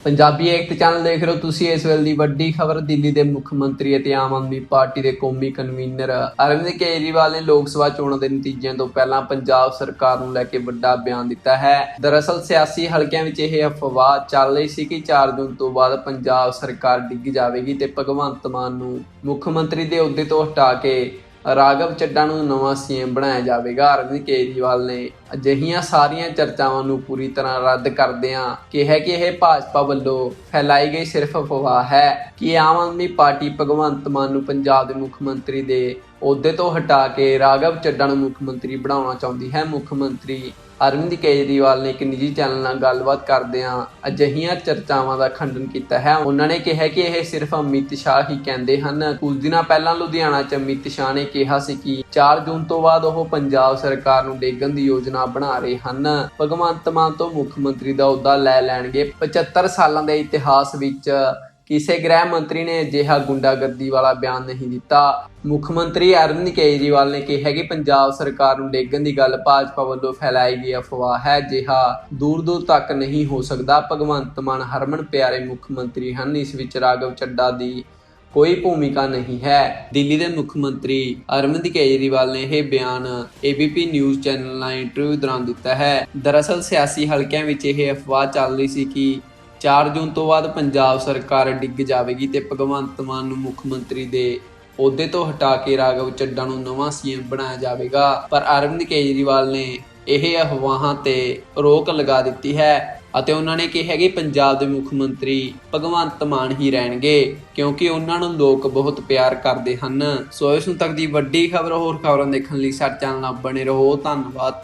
ਪੰਜਾਬੀ ਏਕਤਾ channel ਦੇਖ ਰਹੇ ਹੋ ਤੁਸੀਂ ਇਸ ਵੇਲੇ ਦੀ ਵੱਡੀ ਖਬਰ, ਦਿੱਲੀ ਦੇ ਮੁੱਖ ਮੰਤਰੀ ਅਤੇ ਆਮ ਆਦਮੀ ਪਾਰਟੀ ਦੇ ਕੌਮੀ ਕਨਵੀਨਰ ਅਰਵਿੰਦ ਕੇਜਰੀਵਾਲ ਨੇ ਲੋਕ ਸਭਾ ਚੋਣਾਂ ਦੇ ਨਤੀਜਿਆਂ ਤੋਂ ਪਹਿਲਾਂ ਪੰਜਾਬ ਸਰਕਾਰ ਨੂੰ ਲੈ ਕੇ ਵੱਡਾ ਬਿਆਨ ਦਿੱਤਾ ਹੈ। ਦਰਅਸਲ ਸਿਆਸੀ ਹਲਕਿਆਂ ਵਿੱਚ ਇਹ ਅਫਵਾਹ ਚੱਲ ਰਹੀ ਸੀ ਕਿ 4 ਜੂਨ ਤੋਂ ਬਾਅਦ ਪੰਜਾਬ ਸਰਕਾਰ ਡਿੱਗ ਜਾਵੇਗੀ ਤੇ ਭਗਵੰਤ ਮਾਨ ਨੂੰ ਮੁੱਖ ਮੰਤਰੀ ਦੇ ਅਹੁਦੇ ਤੋਂ ਹਟਾ ਕੇ ਰਾਘਵ ਚੱਡਾ ਨੂੰ ਨਵਾਂ ਸੀਐਮ ਬਣਾਇਆ ਜਾਵੇਗਾ। ਅਰਵਿੰਦ ਕੇਜਰੀਵਾਲ ਨੇ ਅਜਿਹੀਆਂ ਸਾਰੀਆਂ ਚਰਚਾਵਾਂ ਨੂੰ ਪੂਰੀ ਤਰ੍ਹਾਂ ਰੱਦ ਕਰਦਿਆਂ ਕਿਹਾ ਕਿ ਇਹ ਭਾਜਪਾ ਵੱਲੋਂ ਫੈਲਾਈ ਗਈ ਸਿਰਫ ਅਫਵਾਹ ਹੈ ਕਿ ਆਮ ਆਦਮੀ ਪਾਰਟੀ ਭਗਵੰਤ ਮਾਨ ਨੂੰ ਪੰਜਾਬ ਦੇ ਮੁੱਖ ਮੰਤਰੀ ਦੇ ਅਹੁਦੇ ਤੋਂ ਹਟਾ ਕੇ ਰਾਘਵ ਚੱਡਾ ਨੂੰ ਮੁੱਖ ਮੰਤਰੀ ਬਣਾਉਣਾ ਚਾਹੁੰਦੀ ਹੈ। ਮੁੱਖ ਮੰਤਰੀ ਅਰਵਿੰਦ ਕੇਜਰੀਵਾਲ ਨੇ ਇੱਕ ਨਿੱਜੀ ਚੈਨਲ ਨਾਲ ਗੱਲਬਾਤ ਕਰਦਿਆਂ ਅਜਿਹੀਆਂ ਚਰਚਾਵਾਂ ਦਾ ਖੰਡਨ ਕੀਤਾ ਹੈ। ਉਹਨਾਂ ਨੇ ਕਿਹਾ ਕਿ ਇਹ ਸਿਰਫ ਅਮਿਤ ਸ਼ਾਹ ਹੀ ਕਹਿੰਦੇ ਹਨ। ਕੁਝ ਦਿਨਾਂ ਪਹਿਲਾਂ ਲੁਧਿਆਣਾ 'ਚ ਅਮਿਤ ਸ਼ਾਹ ਨੇ ਕਿਹਾ ਸੀ ਕਿ 4 ਜੂਨ ਤੋਂ ਬਾਅਦ ਉਹ ਪੰਜਾਬ ਸਰਕਾਰ ਨੂੰ ਡੇਗਣ ਦੀ ਯੋਜਨਾ ਬਣਾ ਰਹੇ ਹਨ। ਭਗਵੰਤ ਮਾਨ ਤੋਂ ਮੁੱਖ ਮੰਤਰੀ ਦਾ ਅਹੁਦਾ ਲੈ ਲੈਣਗੇ। 75 ਸਾਲਾਂ ਦੇ ਇਤਿਹਾਸ ਵਿੱਚ ਕਿਸੇ ਗ੍ਰਹਿ ਮੰਤਰੀ ਨੇ ਅਜਿਹਾ ਗੁੰਡਾਗਰਦੀ ਵਾਲਾ ਬਿਆਨ ਨਹੀਂ ਦਿੱਤਾ। ਮੁੱਖ ਮੰਤਰੀ ਅਰਵਿੰਦ ਕੇਜਰੀਵਾਲ ਨੇ ਕਿਹਾ ਕਿ ਪੰਜਾਬ ਸਰਕਾਰ ਨੂੰ ਡੇਗਣ ਦੀ ਗੱਲ ਭਾਜਪਾ ਵੱਲੋਂ ਫੈਲਾਈ ਗਈ ਅਫਵਾਹ ਹੈ। ਜਿਹਾ ਦੂਰ ਦੂਰ ਤੱਕ ਨਹੀਂ ਹੋ ਸਕਦਾ। ਭਗਵੰਤ ਮਾਨ, ਹਰਮਨ ਪਿਆਰੇ ਮੁੱਖ ਮੰਤਰੀ ਹਨ। ਇਸ ਵਿੱਚ ਰਾਘਵ ਚੱਡਾ ਦੀ ਕੋਈ ਭੂਮਿਕਾ ਨਹੀਂ ਹੈ। ਦਿੱਲੀ ਦੇ ਮੁੱਖ ਮੰਤਰੀ ਅਰਵਿੰਦ ਕੇਜਰੀਵਾਲ ਨੇ ਇਹ ਬਿਆਨ ABP ਨਿਊਜ਼ ਚੈਨਲ ਨਾਲ ਇੰਟਰਵਿਊ ਦੌਰਾਨ ਦਿੱਤਾ ਹੈ। ਦਰਅਸਲ ਸਿਆਸੀ ਹਲਕਿਆਂ ਵਿੱਚ ਇਹ ਅਫਵਾਹ ਚੱਲ ਰਹੀ ਸੀ ਕਿ 4 ਜੂਨ ਤੋਂ ਬਾਅਦ ਪੰਜਾਬ ਸਰਕਾਰ ਡਿੱਗ ਜਾਵੇਗੀ ਤੇ ਭਗਵੰਤ ਮਾਨ ਨੂੰ ਮੁੱਖ ਮੰਤਰੀ ਦੇ ਅਹੁਦੇ ਤੋਂ ਹਟਾ ਕੇ ਰਾਘਵ ਚੱਡਾ ਨੂੰ ਨਵਾਂ ਸੀਐਮ ਬਣਾਇਆ ਜਾਵੇਗਾ। ਪਰ ਅਰਵਿੰਦ ਕੇਜਰੀਵਾਲ ਨੇ ਇਹ ਅਫਵਾਹਾਂ ਤੇ ਰੋਕ ਲਗਾ ਦਿੱਤੀ ਹੈ ਅਤੇ ਉਹਨਾਂ ਨੇ ਕਿਹਾ ਕਿ ਪੰਜਾਬ ਦੇ ਮੁੱਖ ਮੰਤਰੀ ਭਗਵੰਤ ਮਾਨ ਹੀ ਰਹਿਣਗੇ ਕਿਉਂਕਿ ਉਹਨਾਂ ਨੂੰ ਲੋਕ ਬਹੁਤ ਪਿਆਰ ਕਰਦੇ ਹਨ। ਸੋ ਇਸ ਨੂੰ ਤੱਕ ਦੀ ਵੱਡੀ ਖਬਰ, ਹੋਰ ਖਬਰਾਂ ਦੇਖਣ ਲਈ ਸਾਡੇ ਚੈਨਲ ਨਾਲ ਬਣੇ ਰਹੋ। ਧੰਨਵਾਦ।